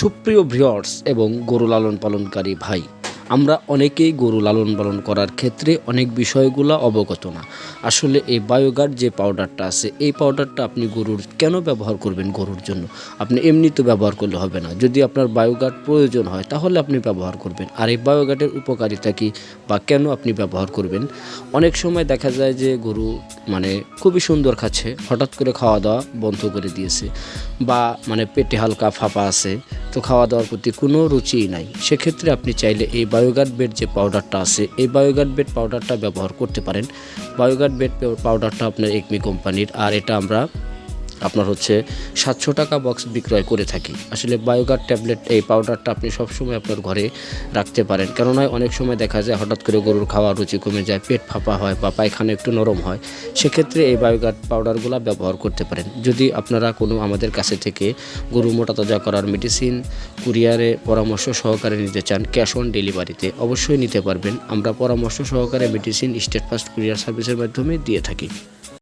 সুপ্রিয় ভিউয়ার্স এবং গরু লালন পালনকারী ভাই, আমরা অনেকেই গরু লালন পালন করার ক্ষেত্রে অনেক বিষয়গুলো অবগত না। আসলে এই বায়োগার্ড যে পাউডারটা আছে, এই পাউডারটা আপনি গরুর কেন ব্যবহার করবেন গরুর জন্য? আপনি এমনি তো ব্যবহার করলে হবে না। যদি আপনার বায়োগার্ড প্রয়োজন হয়, তাহলে আপনি ব্যবহার করবেন। আর এই বায়োগার্ডের উপকারিতা কী বা কেন আপনি ব্যবহার করবেন? অনেক সময় দেখা যায় যে গরু মানে খুবই সুন্দর খাচ্ছে। হঠাৎ করে খাওয়া দাওয়া বন্ধ করে দিয়েছে। বা মানে পেটে হালকা ফাঁপা আছে, তো খাওয়া দাওয়ার প্রতি কোনো রুচিই নাই। সেক্ষেত্রে আপনি চাইলে এই বায়োগার্ড বেড যে পাউডারটা আছে, এই বায়োগার্ড বেড পাউডারটা ব্যবহার করতে পারেন। বায়োগার্ড বেড পাউডারটা আপনার একমি কোম্পানির, আর এটা আমরা আপনার হচ্ছে সাতশো টাকা বক্স বিক্রয় করে থাকি। আসলে বায়োগার ট্যাবলেট এই পাউডারটা আপনি সবসময় আপনার ঘরে রাখতে পারেন। কেননা অনেক সময় দেখা যায় হঠাৎ করে গরুর খাওয়ার রুচি কমে যায়, পেট ফাঁপা হয় বা পায়খানা একটু নরম হয়। সেক্ষেত্রে এই বায়োগার্ড পাউডারগুলো ব্যবহার করতে পারেন। যদি আপনারা কোনো আমাদের কাছে থেকে গরু মোটা তাজা করার মেডিসিন কুরিয়ারে পরামর্শ সহকারে নিতে চান ক্যাশ অন ডেলিভারিতে অবশ্যই নিতে পারবেন। আমরা পরামর্শ সহকারে মেডিসিন স্টেট ফার্স্ট কুরিয়ার সার্ভিসের মাধ্যমে দিয়ে থাকি।